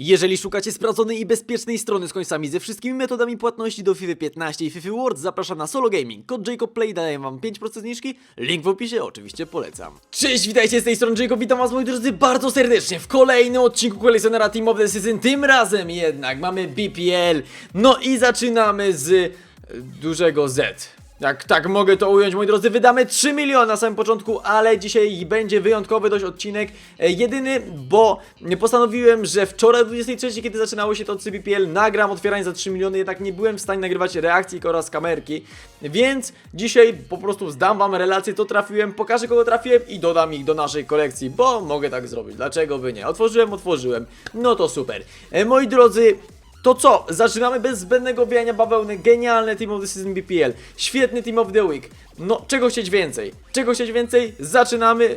Jeżeli szukacie sprawdzonej i bezpiecznej strony z końcami ze wszystkimi metodami płatności do FIFA 15 i FIFA World, zapraszam na Solo Gaming. Kod Jacob Play daje wam 5% zniżki, link w opisie oczywiście polecam. Cześć, witajcie z tej strony Jacob, witam was moi drodzy bardzo serdecznie w kolejnym odcinku kolekcjonera Team of the Season, tym razem jednak mamy BPL, no i zaczynamy z e, dużego Z. Jak tak mogę to ująć, moi drodzy, wydamy 3 miliony na samym początku, ale dzisiaj będzie wyjątkowy dość odcinek. E, jedyny, bo postanowiłem, że wczoraj o 23, kiedy zaczynało się to CBPL, nagram otwieranie za 3 miliony, jednak nie byłem w stanie nagrywać reakcji oraz kamerki, więc dzisiaj po prostu zdam wam relację, to trafiłem, pokażę kogo trafiłem i dodam ich do naszej kolekcji, bo mogę tak zrobić, dlaczego by nie? Otworzyłem, otworzyłem, no to super. E, moi drodzy, to co? Zaczynamy bez zbędnego wijania bawełny. Genialny Team of the Season BPL. Świetny Team of the Week. No, czego chcieć więcej? Czego chcieć więcej? Zaczynamy.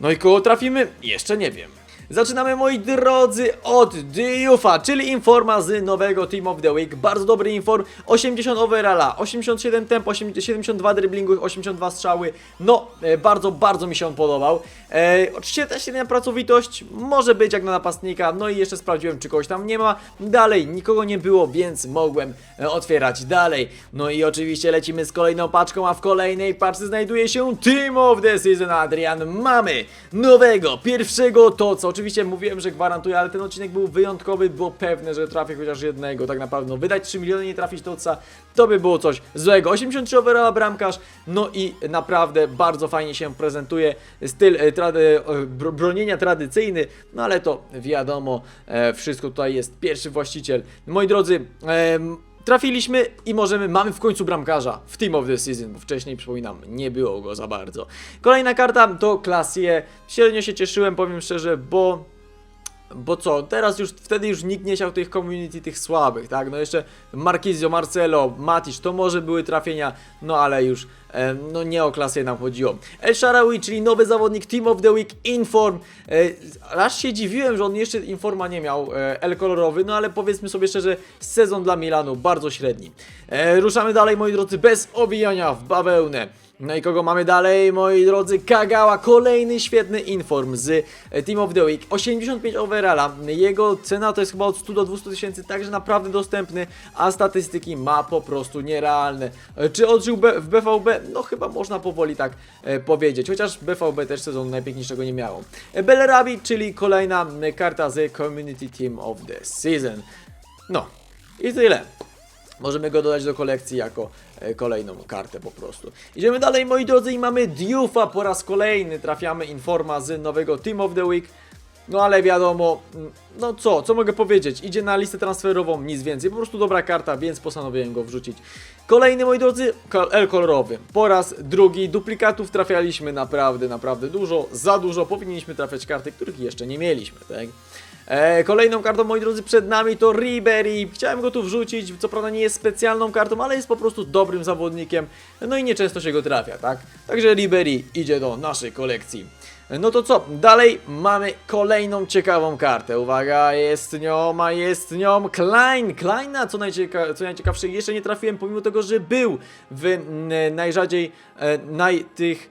No i koło trafimy? Jeszcze nie wiem. Zaczynamy moi drodzy od Diufa, czyli informa z nowego Team of the Week. Bardzo dobry inform, 80 overalla, 87 tempo, 80 72 driblingu, 82 strzały. No, e, bardzo, bardzo mi się on podobał. E, oczywiście ta średnia pracowitość może być jak na napastnika, no i jeszcze sprawdziłem czy kogoś tam nie ma. Dalej, nikogo nie było, więc mogłem e, otwierać dalej. No i oczywiście lecimy z kolejną paczką, a w kolejnej paczce znajduje się Team of the Season Adrian. Mamy nowego, pierwszego to co oczywiście mówiłem, że gwarantuję, ale ten odcinek był wyjątkowy, było pewne, że trafię chociaż jednego, tak naprawdę. No, wydać 3 miliony i nie trafić to co, to by było coś złego. 83 overall bramkarz, no i naprawdę bardzo fajnie się prezentuje. Styl e, trady, e, bro, bronienia tradycyjny, no ale to wiadomo, e, wszystko tutaj jest pierwszy właściciel. Moi drodzy, em, Trafiliśmy i możemy, mamy w końcu bramkarza w Team of the Season, bo wcześniej, przypominam, nie było go za bardzo. Kolejna karta to Klasie. Średnio się cieszyłem, powiem szczerze, bo bo co, teraz już, wtedy już nikt nie chciał tych community, tych słabych, tak? No jeszcze Marquizio, Marcelo, Matisz, to może były trafienia, no ale już, e, no nie o klasę nam chodziło. El Sharawi, czyli nowy zawodnik Team of the Week, Inform. E, aż się dziwiłem, że on jeszcze Informa nie miał, e, El kolorowy, no ale powiedzmy sobie szczerze, sezon dla Milanu bardzo średni. E, ruszamy dalej, moi drodzy, bez owijania w bawełnę. No i kogo mamy dalej, moi drodzy? Kagawa, kolejny świetny inform z e, Team of the Week. 85 overalla, jego cena to jest chyba od 100 do 200 tysięcy, także naprawdę dostępny, a statystyki ma po prostu nierealne. E, Czy odżył w BVB? No chyba można powoli tak e, powiedzieć, chociaż BVB też sezonu najpiękniejszego nie miało. Belerabi, czyli kolejna karta z Community Team of the Season. No i tyle. Możemy go dodać do kolekcji jako kolejną kartę po prostu. Idziemy dalej moi drodzy i mamy Diufa po raz kolejny. Trafiamy Informa z nowego Team of the Week. No ale wiadomo, mm, no co, co mogę powiedzieć? Idzie na listę transferową, nic więcej. Po prostu dobra karta, więc postanowiłem go wrzucić. Kolejny moi drodzy, kol- L kolorowy. Po raz drugi duplikatów trafialiśmy naprawdę, naprawdę dużo. Za dużo. Powinniśmy trafiać karty, których jeszcze nie mieliśmy, tak? E, kolejną kartą, moi drodzy, przed nami to Ribery. Chciałem go tu wrzucić, co prawda nie jest specjalną kartą, ale jest po prostu dobrym zawodnikiem. No i nieczęsto się go trafia, tak? Także Ribery idzie do naszej kolekcji. No to co? Dalej mamy kolejną ciekawą kartę. Uwaga, jest nią, a jest nią Klein. Kleina, co, najcieka co najciekawsze, jeszcze nie trafiłem, pomimo tego, że był w najrzadziej e, naj tych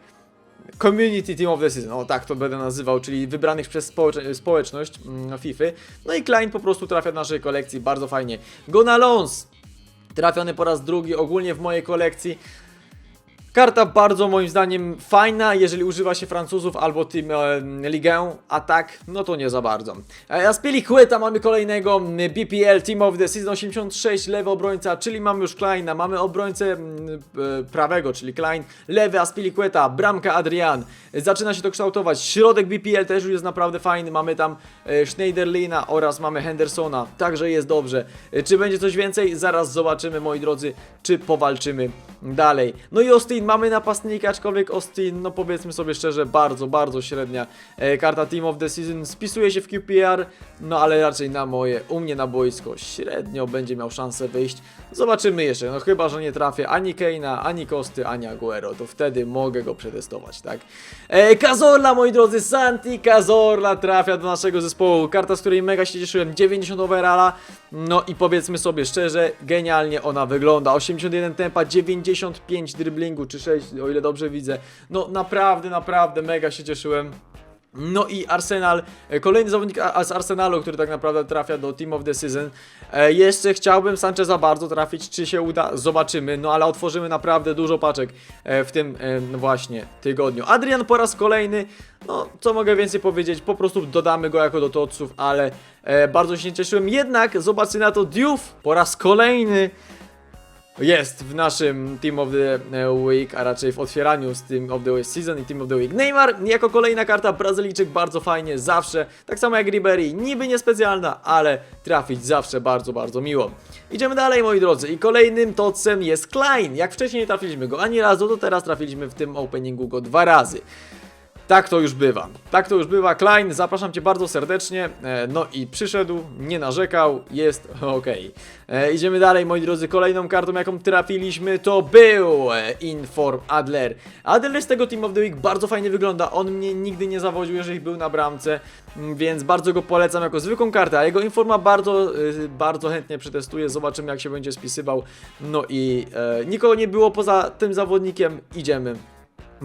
Community Team of the Season, o tak to będę nazywał, czyli wybranych przez społecz- społeczność mm, FIFA. No i Klein po prostu trafia do naszej kolekcji, bardzo fajnie. Gonalons, trafiony po raz drugi ogólnie w mojej kolekcji. Karta bardzo moim zdaniem fajna, jeżeli używa się Francuzów albo Team e, Ligę, a tak, no to nie za bardzo. E, Aspilicueta mamy kolejnego BPL Team of the Season 86, lewy obrońca, czyli mamy już Kleina, mamy obrońcę e, prawego, czyli Klein, lewy Aspilicueta, bramka Adrian, zaczyna się to kształtować, środek BPL też już jest naprawdę fajny, mamy tam e, Schneiderlina oraz mamy Hendersona, także jest dobrze. E, Czy będzie coś więcej? Zaraz zobaczymy, moi drodzy, czy powalczymy dalej. No i Austin, mamy napastnika, aczkolwiek Austin, no powiedzmy sobie szczerze, bardzo, bardzo średnia e, karta Team of the Season, spisuje się w QPR, no ale raczej na moje, u mnie na boisko średnio będzie miał szansę wyjść. Zobaczymy jeszcze, no chyba, że nie trafię ani Keina, ani Kosty, ani Aguero, to wtedy mogę go przetestować, tak? E, Cazorla, moi drodzy, Santi Cazorla trafia do naszego zespołu, karta, z której mega się cieszyłem, 90 overalla, no i powiedzmy sobie szczerze, genialnie ona wygląda, 81 tempa, 95 driblingu, czy 6, o ile dobrze widzę, no naprawdę, naprawdę mega się cieszyłem. No i Arsenal, e, kolejny zawodnik z Arsenalu, który tak naprawdę trafia do Team of the Season. E, jeszcze chciałbym Sancheza bardzo trafić, czy się uda, zobaczymy, no ale otworzymy naprawdę dużo paczek e, w tym no właśnie tygodniu. Adrian po raz kolejny, no co mogę więcej powiedzieć, po prostu dodamy go jako do toców, ale bardzo się cieszyłem. Jednak zobaczcie na to, Diouf po raz kolejny jest w naszym Team of the e, Week, a raczej w otwieraniu z Team of the Season i Team of the Week. Neymar jako kolejna karta, Brazylijczyk bardzo fajnie, zawsze, tak samo jak Ribery, niby niespecjalna, ale trafić zawsze bardzo, bardzo miło. Idziemy dalej moi drodzy i kolejnym tocem jest Klein. Jak wcześniej nie trafiliśmy go ani razu, to teraz trafiliśmy w tym openingu go dwa razy. Tak to już bywa. Tak to już bywa. Klein, zapraszam Cię bardzo serdecznie. E, No i przyszedł, nie narzekał, jest ok. Idziemy dalej, moi drodzy. Kolejną kartą, jaką trafiliśmy, to był e, Inform Adler. Adler z tego Team of the Week bardzo fajnie wygląda. On mnie nigdy nie zawodził, jeżeli był na bramce, m, więc bardzo go polecam jako zwykłą kartę. A jego Informa bardzo, y, bardzo chętnie przetestuję. Zobaczymy, jak się będzie spisywał. No i e, nikogo nie było poza tym zawodnikiem. Idziemy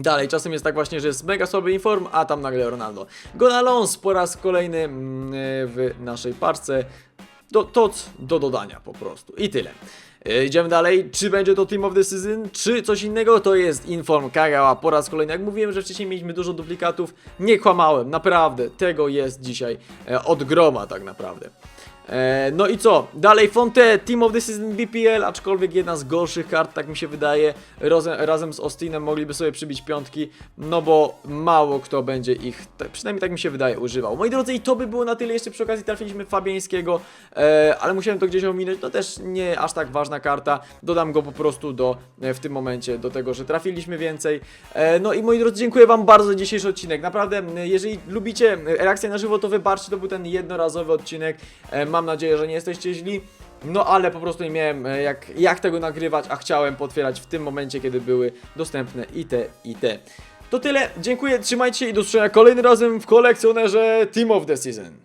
Dalej, czasem jest tak właśnie, że jest mega słaby inform, a tam nagle Ronaldo. Gonalons po raz kolejny mm, w naszej parce. Do, toc do dodania po prostu. I tyle. E, Idziemy dalej. Czy będzie to Team of the Season, czy coś innego? To jest Inform Kagawa po raz kolejny. Jak mówiłem, że wcześniej mieliśmy dużo duplikatów, nie kłamałem. Naprawdę, tego jest dzisiaj e, od groma tak naprawdę. E, no i co? Dalej Fonte, Team of the Season BPL, aczkolwiek jedna z gorszych kart, tak mi się wydaje. Razem, razem z Austinem mogliby sobie przybić piątki, no bo mało kto będzie ich, przynajmniej tak mi się wydaje, używał. Moi drodzy, i to by było na tyle. Jeszcze przy okazji trafiliśmy Fabiańskiego, e, ale musiałem to gdzieś ominąć. To też nie aż tak ważna karta. Dodam go po prostu do, e, w tym momencie, do tego, że trafiliśmy więcej. E, no i moi drodzy, dziękuję Wam bardzo za dzisiejszy odcinek. Naprawdę, jeżeli lubicie e, reakcję na żywo, to wybaczcie, to był ten jednorazowy odcinek. E, mam nadzieję, że nie jesteście źli. No ale po prostu nie miałem e, jak, jak tego nagrywać, a chciałem potwierać w tym momencie, kiedy były dostępne i te, i te. To tyle, dziękuję, trzymajcie się i do usłyszenia kolejnym razem w kolekcjonerze Team of the Season.